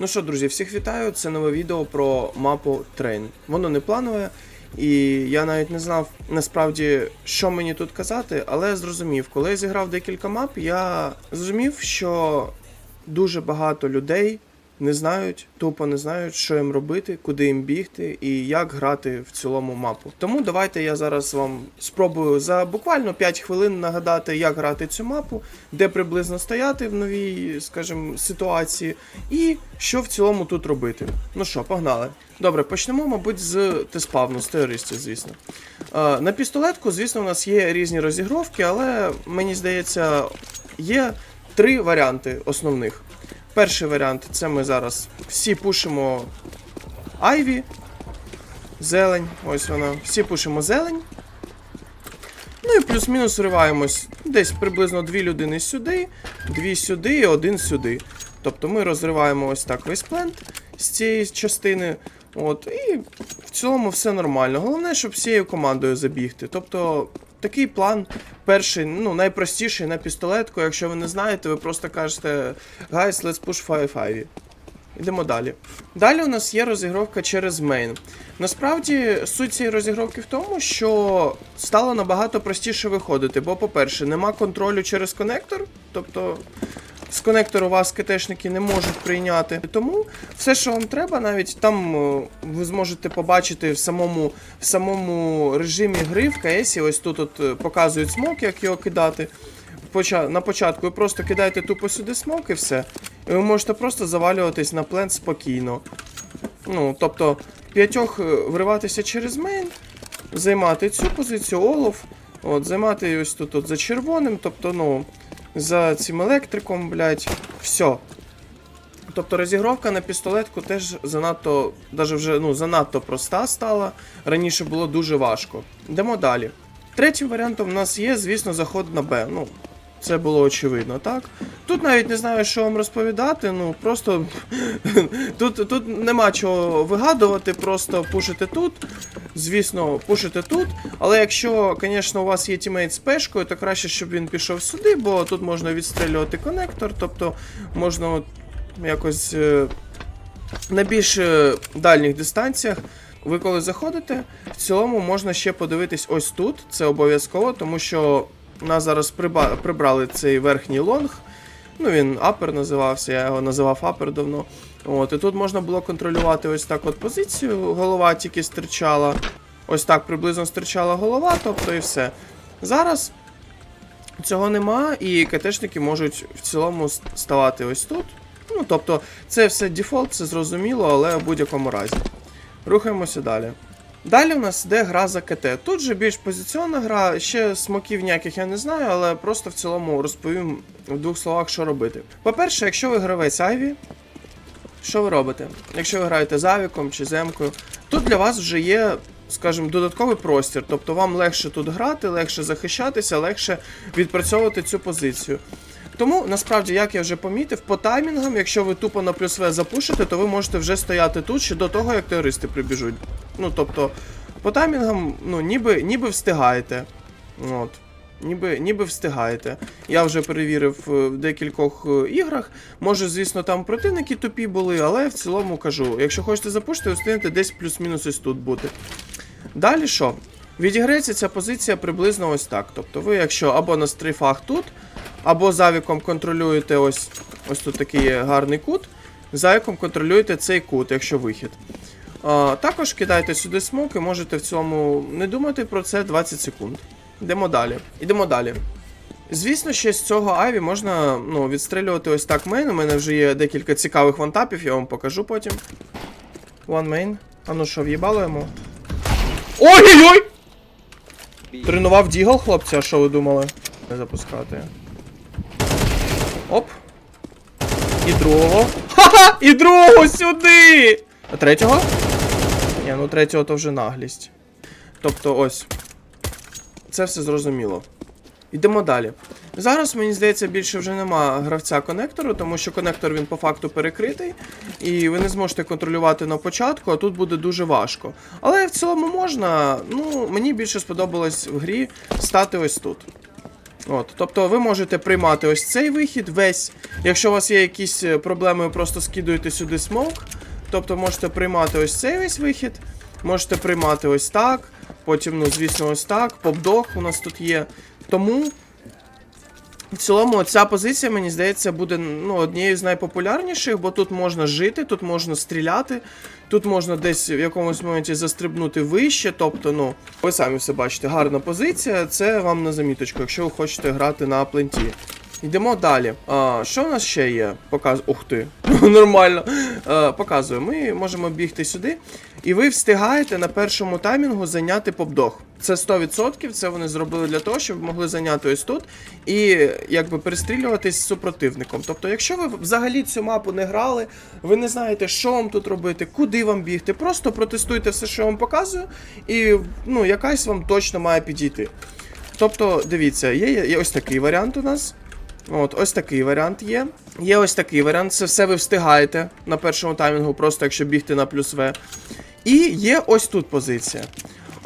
Ну що, друзі, всіх вітаю. Це нове відео про мапу Train. Воно не планове, і я навіть не знав насправді, що мені тут казати, але зрозумів, коли я зіграв декілька мап, я зрозумів, що дуже багато людей не знають, тупо не знають, що їм робити, куди їм бігти і як грати в цілому мапу. Тому давайте я зараз вам спробую за буквально 5 хвилин нагадати, як грати цю мапу, де приблизно стояти в новій, скажімо, ситуації, і що в цілому тут робити. Ну що, погнали. Добре, почнемо, мабуть, з теспавну, з терористів, звісно. Е, на пістолетку, звісно, у нас є різні розігровки, але мені здається, є три варіанти основних. Перший варіант це ми зараз всі пушимо Айві, зелень, ось вона. Всі пушимо зелень. Ну і плюс-мінус вриваємось десь приблизно дві людини сюди, дві сюди і один сюди. Тобто ми розриваємо ось так весь плент з цієї частини. От, і в цілому все нормально. Головне, щоб всією командою забігти. Тобто, такий план перший, ну, найпростіший на пістолетку. Якщо ви не знаєте, ви просто кажете Guys, let's push 5-5. Йдемо далі. Далі у нас є розігровка через мейн. Насправді, суть цієї розігровки в тому, що стало набагато простіше виходити, бо, по-перше, нема контролю через конектор, тобто з конектору вас КТшники не можуть прийняти. Тому все, що вам треба, навіть там е, ви зможете побачити в самому, в самому режимі гри в КС, ось тут от е, показують смок, як його кидати. На початку ви просто кидаєте тупо сюди смок і все. І ви можете просто завалюватись на плент спокійно. Ну, тобто, п'ятьох е, вриватися через мейн, займати цю позицію, олов, от, займати ось тут от за червоним, тобто, ну, за цим електриком, блядь, все. Тобто розігровка на пістолетку теж занадто, даже вже ну, занадто проста стала. Раніше було дуже важко. Йдемо далі. Третім варіантом у нас є, звісно, заход на Б. Ну, це було очевидно, так? Тут навіть не знаю, що вам розповідати, ну просто тут, тут нема чого вигадувати, просто пушите тут. Звісно, пушите тут. Але якщо, звісно, у вас є тімейт з пешкою, то краще, щоб він пішов сюди, бо тут можна відстрілювати конектор, тобто можна якось е, на більш е, дальніх дистанціях. Ви коли заходите, в цілому можна ще подивитись ось тут. Це обов'язково, тому що нас зараз прибрали цей верхній лонг. Ну, він апер називався, я його називав апер давно. От, і тут можна було контролювати ось так от позицію. Голова тільки стирчала. Ось так приблизно стирчала голова, тобто і все. Зараз цього нема, і КТшники можуть в цілому ставати ось тут. Ну, тобто, це все дефолт, це зрозуміло, але в будь-якому разі. Рухаємося далі. Далі у нас йде гра за КТ. Тут же більш позиційна гра, ще смоків ніяких я не знаю, але просто в цілому розповім в двох словах, що робити. По-перше, якщо ви гравець Айві, що ви робите? Якщо ви граєте з Авіком чи Земкою, тут для вас вже є, скажімо, додатковий простір. Тобто вам легше тут грати, легше захищатися, легше відпрацьовувати цю позицію. Тому насправді, як я вже помітив, по таймінгам, якщо ви тупо на плюс В запушите, то ви можете вже стояти тут ще до того, як терористи прибіжуть. Ну тобто, по таймінгам, ну, ніби, ніби встигаєте. От. Ніби, ніби встигаєте. Я вже перевірив е, в декількох е, іграх. Може, звісно, там противники тупі були, але в цілому кажу, якщо хочете запушити, встигнете десь плюс-мінус ось тут бути. Далі що? Відіграється ця позиція приблизно ось так. Тобто ви, якщо або на стрейфах тут, або завіком контролюєте ось, ось тут такий гарний кут, завіком контролюєте цей кут, якщо вихід. А, також кидайте сюди смок і можете в цьому не думати про це 20 секунд. Йдемо далі. Йдемо далі. Звісно, ще з цього Айві можна ну, відстрілювати ось так мейн. У мене вже є декілька цікавих вантапів, я вам покажу потім. One main. А ну що, в'їбало йому? Ой-ой-ой! Тренував Дігл, хлопці, а що ви думали? Не запускати. Оп. І другого. Ха-ха! І другого сюди! А третього? Ні, ну третього то вже наглість. Тобто ось. Це все зрозуміло. Йдемо далі. Зараз, мені здається, більше вже нема гравця конектору, тому що конектор він по факту перекритий, і ви не зможете контролювати на початку, а тут буде дуже важко. Але в цілому можна. Ну, мені більше сподобалось в грі стати ось тут. От, тобто ви можете приймати ось цей вихід весь. Якщо у вас є якісь е, проблеми, ви просто скидуєте сюди смок. Тобто можете приймати ось цей весь вихід, можете приймати ось так, потім, ну, звісно, ось так. Попдох у нас тут є. Тому в цілому ця позиція, мені здається, буде ну, однією з найпопулярніших, бо тут можна жити, тут можна стріляти, тут можна десь в якомусь моменті застрибнути вище. Тобто, ну, ви самі все бачите, гарна позиція. Це вам на заміточку, якщо ви хочете грати на пленті. Йдемо далі. А, що у нас ще є? Показ... Ух ти, нормально. А, показую. Ми можемо бігти сюди, і ви встигаєте на першому таймінгу зайняти попдог. Це 100%, це вони зробили для того, щоб могли зайняти ось тут і якби перестрілюватись з супротивником. Тобто, якщо ви взагалі цю мапу не грали, ви не знаєте, що вам тут робити, куди вам бігти, просто протестуйте все, що я вам показую, і ну, якась вам точно має підійти. Тобто, дивіться, є, є ось такий варіант у нас. От, ось такий варіант є. Є ось такий варіант. Це все ви встигаєте на першому таймінгу, просто якщо бігти на плюс В. І є ось тут позиція.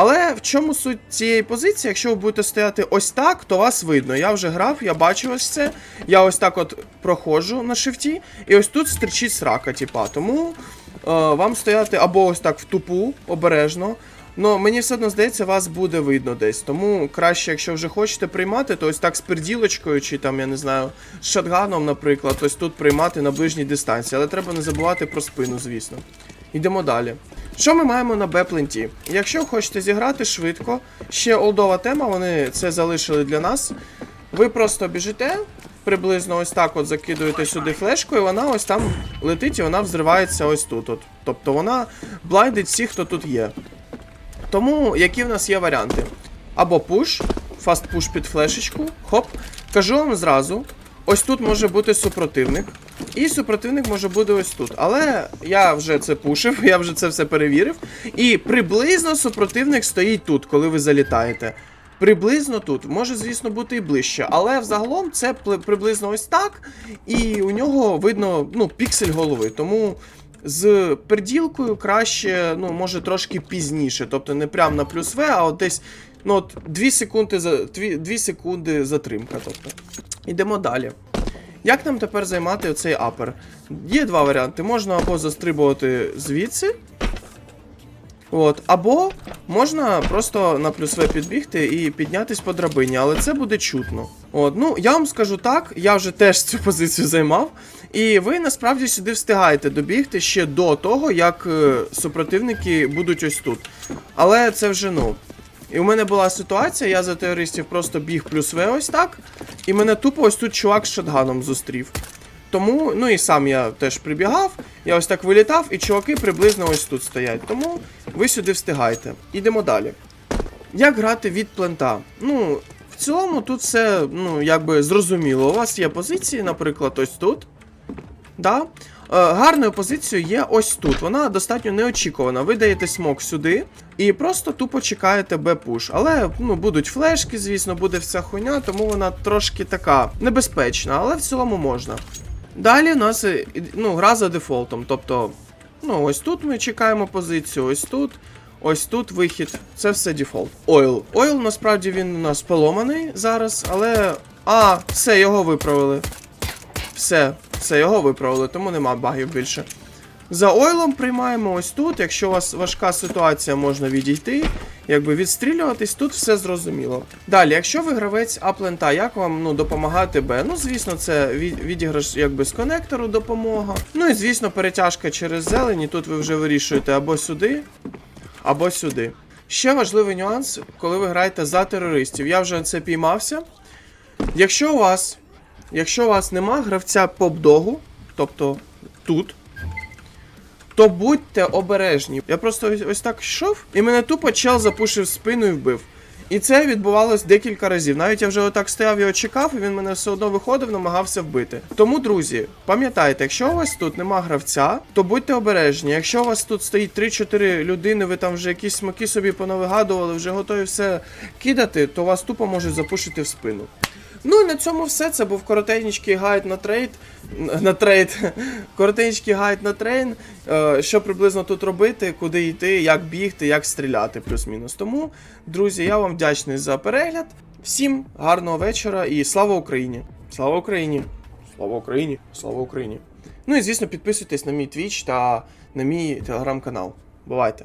Але в чому суть цієї позиції? Якщо ви будете стояти ось так, то вас видно. Я вже грав, я бачу ось це. Я ось так от проходжу на шифті, і ось тут стерчить срака, типа. Тому е, вам стояти або ось так в тупу, обережно. Ну, мені все одно здається, вас буде видно десь. Тому краще, якщо вже хочете приймати, то ось так з перділочкою, чи там, я не знаю, з шатганом, наприклад, ось тут приймати на ближній дистанції. Але треба не забувати про спину, звісно. Йдемо далі. Що ми маємо на Б-пленті? Якщо хочете зіграти швидко, ще олдова тема, вони це залишили для нас. Ви просто біжите, приблизно ось так от закидуєте сюди флешку, і вона ось там летить і вона взривається ось тут. От. Тобто вона блайдить всіх, хто тут є. Тому які в нас є варіанти? Або пуш, фаст пуш під флешечку, хоп. Кажу вам зразу, ось тут може бути супротивник. І супротивник може бути ось тут. Але я вже це пушив, я вже це все перевірив. І приблизно супротивник стоїть тут, коли ви залітаєте. Приблизно тут, може, звісно, бути і ближче, але взагалом це приблизно ось так. І у нього видно ну, піксель голови. Тому з перділкою краще, ну, може, трошки пізніше. Тобто не прямо на плюс В, а от десь ну, от 2 секунди, за, 2, 2 секунди затримка. Тобто. Йдемо далі. Як нам тепер займати оцей апер? Є два варіанти. Можна або застрибувати звідси. От, або можна просто на плюс В підбігти і піднятись по драбині, але це буде чутно. От, ну я вам скажу так, я вже теж цю позицію займав. І ви насправді сюди встигаєте добігти ще до того, як е, супротивники будуть ось тут. Але це вже ну. І у мене була ситуація, я за терористів просто біг плюс В ось так, і мене тупо ось тут чувак з шотганом зустрів. Тому, ну і сам я теж прибігав, я ось так вилітав, і чуваки приблизно ось тут стоять. Тому ви сюди встигаєте. Ідемо далі. Як грати від плента? Ну, в цілому тут все, ну, якби зрозуміло. У вас є позиції, наприклад, ось тут. Да? Е, гарною позицією є ось тут. Вона достатньо неочікувана. Ви даєте смок сюди і просто тупо чекаєте Б-пуш. Але ну, будуть флешки, звісно, буде вся хуйня, тому вона трошки така небезпечна, але в цілому можна. Далі у нас е, ну, гра за дефолтом. Тобто, ну, ось тут ми чекаємо позицію, ось тут. Ось тут вихід, це все дефолт. Ойл. Ойл насправді він у нас поломаний зараз, але. А, все, його виправили. Все, все, його виправили, тому нема багів більше. За ойлом приймаємо ось тут. Якщо у вас важка ситуація, можна відійти, якби відстрілюватись, тут все зрозуміло. Далі, якщо ви гравець аплента, як вам ну, допомагати Б? Ну, звісно, це від- відіграш якби з конектору допомога. Ну і звісно, перетяжка через зелені. Тут ви вже вирішуєте або сюди, або сюди. Ще важливий нюанс, коли ви граєте за терористів. Я вже на це піймався. Якщо у вас, якщо у вас нема гравця поп-догу, тобто тут, то будьте обережні. Я просто ось, ось так йшов, і мене тупо чел запушив спину і вбив. І це відбувалось декілька разів. Навіть я вже отак стояв його чекав, і він мене все одно виходив, намагався вбити. Тому, друзі, пам'ятайте, якщо у вас тут нема гравця, то будьте обережні. Якщо у вас тут стоїть 3-4 людини, ви там вже якісь смаки собі понавигадували, вже готові все кидати, то вас тупо можуть запушити в спину. Ну і на цьому все. Це був коротенький гайд на трейд. На трейд. Коротенький гайд на трейн. Е, Що приблизно тут робити, куди йти, як бігти, як стріляти, плюс-мінус. Тому, друзі, я вам вдячний за перегляд. Всім гарного вечора і слава Україні! Слава Україні! Слава Україні! Слава Україні! Ну і звісно, підписуйтесь на мій твіч та на мій телеграм-канал. Бувайте!